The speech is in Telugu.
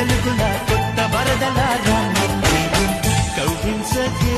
వెలుగుల కొత్త వరదలాగా కౌగిల్సకే